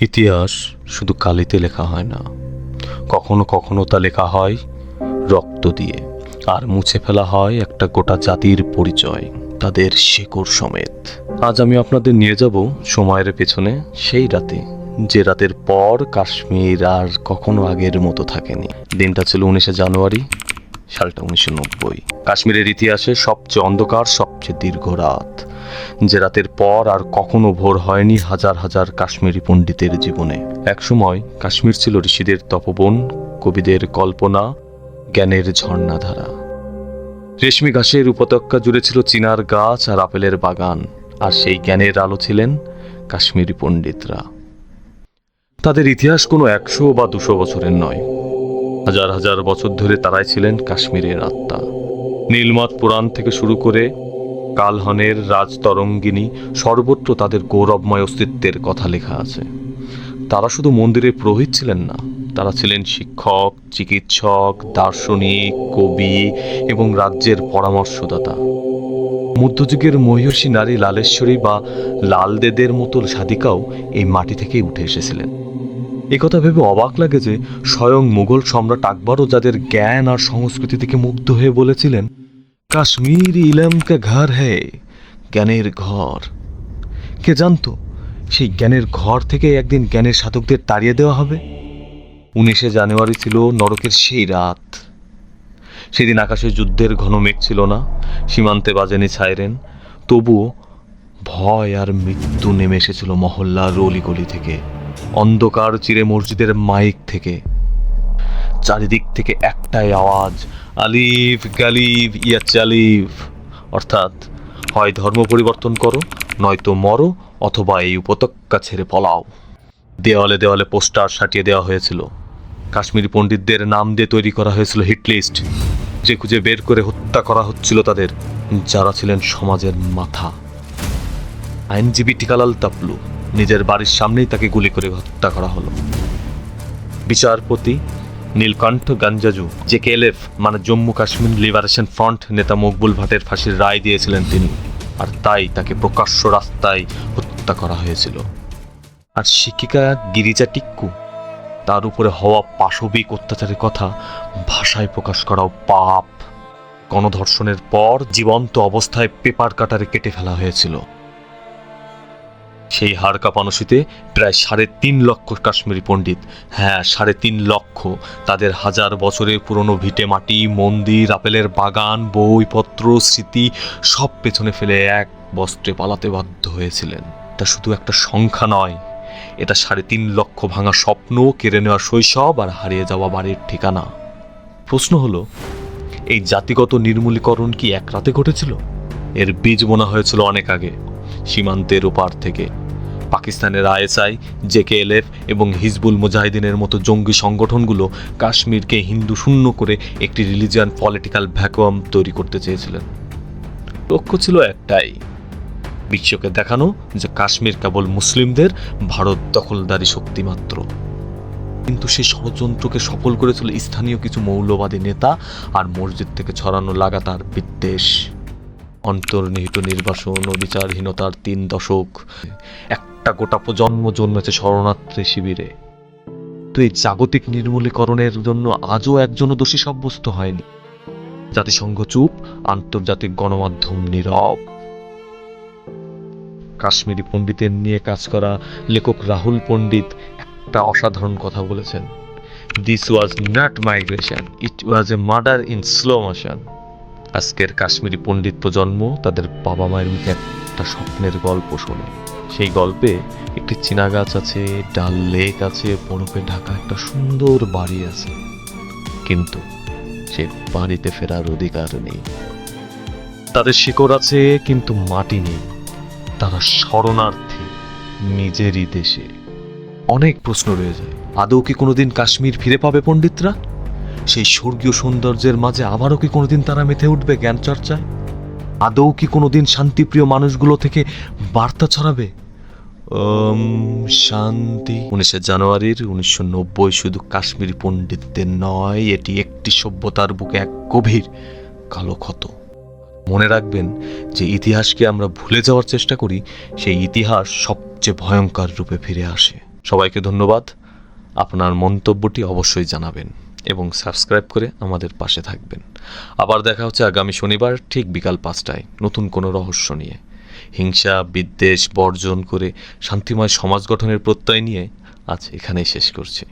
ইতিহাস শুধু কালিতে লেখা হয় না। কখনো কখনো তা লেখা হয় রক্ত দিয়ে। আর মুছে ফেলা হয় একটা গোটা জাতির পরিচয়, তাদের শেকড় সমেত। আজ আমি আপনাদের নিয়ে যাব সময়ের পেছনে, সেই রাতে, যে রাতের পর কাশ্মীর আর কখনো আগের মতো থাকেনি। দিনটা ছিল উনিশে জানুয়ারি, সালটা উনিশশো নব্বই। কাশ্মীরের ইতিহাসে সবচেয়ে অন্ধকার, সবচেয়ে দীর্ঘ রাত, যে রাতের পর আর কখনো ভোর হয়নি হাজার হাজার কাশ্মীরি পণ্ডিতের জীবনে। একসময় কাশ্মীর ছিল ঋষিদের তপবন, কবিদের কল্পনা, জ্ঞানের ঝর্ণাধারা। রেশমি ঘাসের উপত্যকা জুড়ে ছিল চিনার গাছ আর আপেলের বাগান, আর সেই জ্ঞানের আলো ছিলেন কাশ্মীরি পণ্ডিতরা। তাদের ইতিহাস কোনো একশো বা দুশো বছরের নয়। হাজার হাজার বছর ধরে তারাই ছিলেন কাশ্মীরের আত্মা। নীলমত পুরাণ থেকে শুরু করে কালহনের রাজতরঙ্গিনী সর্বত্র তাদের গৌরবময় অস্তিত্বের কথা লেখা আছে। তারা শুধু মন্দিরের পুরোহিত ছিলেন না, তারা ছিলেন শিক্ষক, চিকিৎসক, দার্শনিক, কবি এবং রাজ্যের পরামর্শদাতা। মধ্যযুগের মহিষী নারী লালেশ্বরী বা লালদেদের মতো সাধিকাও এই মাটি থেকেই উঠে এসেছিলেন। একথা ভেবে অবাক লাগে যে স্বয়ং মুঘল সম্রাট আকবরও যাদের জ্ঞান আর সংস্কৃতি থেকে মুগ্ধ হয়ে বলেছিলেন কাশ্মীর ইলম কা ঘর হে জ্ঞানের ঘর। কে জানতো, সেই জ্ঞানের ঘর থেকে একদিন জ্ঞানের সাধকদের তাড়িয়ে দেওয়া হবে? উনিশে জানুয়ারি ছিল নরকের সেই রাত। সেদিন আকাশে যুদ্ধের ঘন মেঘ ছিল না, সীমান্তে বাজেনি ছাইরেন তবুও ভয় আর মৃত্যু নেমে এসেছিল মহল্লার অলিগলি থেকে, অন্ধকার চিরে মসজিদের মাইক থেকে। চারিদিক থেকে একটাই আওয়াজ, আলিফ, গালিব, ইয়া চালিফ। অর্থাৎ, হয় ধর্ম পরিবর্তন করো, নয়তো মরো, অথবা এই উপত্যকা ছেড়ে পলাও। দেওয়ালে দেওয়ালে পোস্টার সাটিয়ে দেওয়া হয়েছিল। কাশ্মীরি পণ্ডিতদের নাম দিয়ে তৈরি করা হয়েছিল হিটলিস্ট। যে খুঁজে বের করে হত্যা করা হচ্ছিল তাদের, যারা ছিলেন সমাজের মাথা। আইনজীবী টিকালাল তাপলু, নিজের বাড়ির সামনেই তাকে গুলি করে হত্যা করা হলো। বিচারপতি নীলকণ্ঠ গাঞ্জাজু, যে কেএলএফ মানে জম্মু কাশ্মীর লিবারেশন ফ্রন্ট নেতা মকবুল ভাটের ফাঁসির রায় দিয়েছিলেন তিনি। আর তাই তাকে প্রকাশ্য রাস্তায় হত্যা করা হয়েছিল। আর শিক্ষিকা গিরিজা টিক্কু, তার উপরে হওয়া পাশবিক অত্যাচারের কথা ভাষায় প্রকাশ করাও পাপ। গণধর্ষণের পর জীবন্ত অবস্থায় পেপার কাটারে কেটে ফেলা হয়েছিল। সেই হাড় কাঁপানোশীতে প্রায় সাড়ে তিন লক্ষ কাশ্মীরি পণ্ডিত। হ্যাঁ সাড়ে তিন লক্ষ। তাদের হাজার বছরের পুরনো ভিটে মাটি, মন্দির, আপেলের বাগান, বইপত্র, স্মৃতি, সব পেছনে ফেলে এক বস্ত্রে পালাতে বাধ্য হয়েছিলেন। তা শুধু একটা সংখ্যা নয়, এটা সাড়ে তিন লক্ষ ভাঙা স্বপ্ন, কেড়ে নেওয়া শৈশব আর হারিয়ে যাওয়া বাড়ির ঠিকানা। প্রশ্ন হলো, এই জাতিগত নির্মূলীকরণ কি এক রাতে ঘটেছিল? এর বীজ বোনা হয়েছিল অনেক আগে। সীমান্তের ওপার থেকে। পাকিস্তানের আইএসআই, জেকেএলএফ এবং হিজবুল মুজাহিদিনের মতো জঙ্গি সংগঠনগুলো কাশ্মীরকে হিন্দু শূন্য করে একটি রিলিজিয়ান পলিটিক্যাল ভ্যাকুয়াম তৈরি করতে চেয়েছিলেন। লক্ষ্য ছিল একটাই, বিশ্বকে দেখানো যে কাশ্মীর কেবল মুসলিমদের, ভারত দখলদারি শক্তি মাত্র। কিন্তু সেই ষড়যন্ত্রকে সফল করেছিল স্থানীয় কিছু মৌলবাদী নেতা আর মসজিদ থেকে ছড়ানো লাগাতার বিদ্বেষ। অন্তর্নিহিত নির্বাসন ও বিচারহীনতার তিন দশক। একটা গোটা প্রজন্ম জন্মেছে শরণার্থী শিবিরে। তো এই জাগতিক নির্মূলীকরণের জন্য আজও একজনও দোষী সাব্যস্ত হয়নি। জাতিসংঘ চুপ, আন্তর্জাতিক গণমাধ্যম নীরব। কাশ্মীরি পণ্ডিতের নিয়ে কাজ করা লেখক রাহুল পণ্ডিত একটা অসাধারণ কথা বলেছেন। This was not migration it was a murder in slow motion আজকের কাশ্মীরি পণ্ডিত প্রজন্ম তাদের বাবা মায়ের মুখে একটা স্বপ্নের গল্প শোনে। সেই গল্পে একটি চীনা গাছ আছে, ডাল লেক আছে, বরফে ঢাকা একটা সুন্দর বাড়ি আছে। কিন্তু সে বাড়িতে ফেরার অধিকার নেই। তাদের শিকড় আছে, কিন্তু মাটি নেই। তারা শরণার্থী নিজেরই দেশে। অনেক প্রশ্ন রয়ে যায়। আদৌ কি কোনোদিন কাশ্মীর ফিরে পাবে পণ্ডিতরা? সেই স্বর্গীয় সৌন্দর্যের মাঝে আবারও কি কোনোদিন তারা মেতে উঠবে জ্ঞান চর্চায়? আদৌ কি কোনোদিন শান্তিপ্রিয় মানুষগুলো থেকে বার্তা ছড়াবে? শান্তি। উনিশে জানুয়ারির উনিশশো নব্বই শুধু কাশ্মীরি পণ্ডিতদের নয়, এটি একটি সভ্যতার বুকে এক গভীর কালো ক্ষত মনে রাখবেন যে ইতিহাসকে আমরা ভুলে যাওয়ার চেষ্টা করি, সেই ইতিহাস সবচেয়ে ভয়ঙ্কর রূপে ফিরে আসে। সবাইকে ধন্যবাদ। আপনার মন্তব্যটি অবশ্যই জানাবেন। এবং সাবস্ক্রাইব করে আমাদের পাশে থাকবেন। আবার দেখা হচ্ছে আগামী শনিবার ঠিক বিকাল পাঁচটায় নতুন কোনো রহস্য নিয়ে। হিংসা, বিদ্বেষ বর্জন করে শান্তিময় সমাজ গঠনের প্রত্যয় নিয়ে আজ এখানেই শেষ করছি।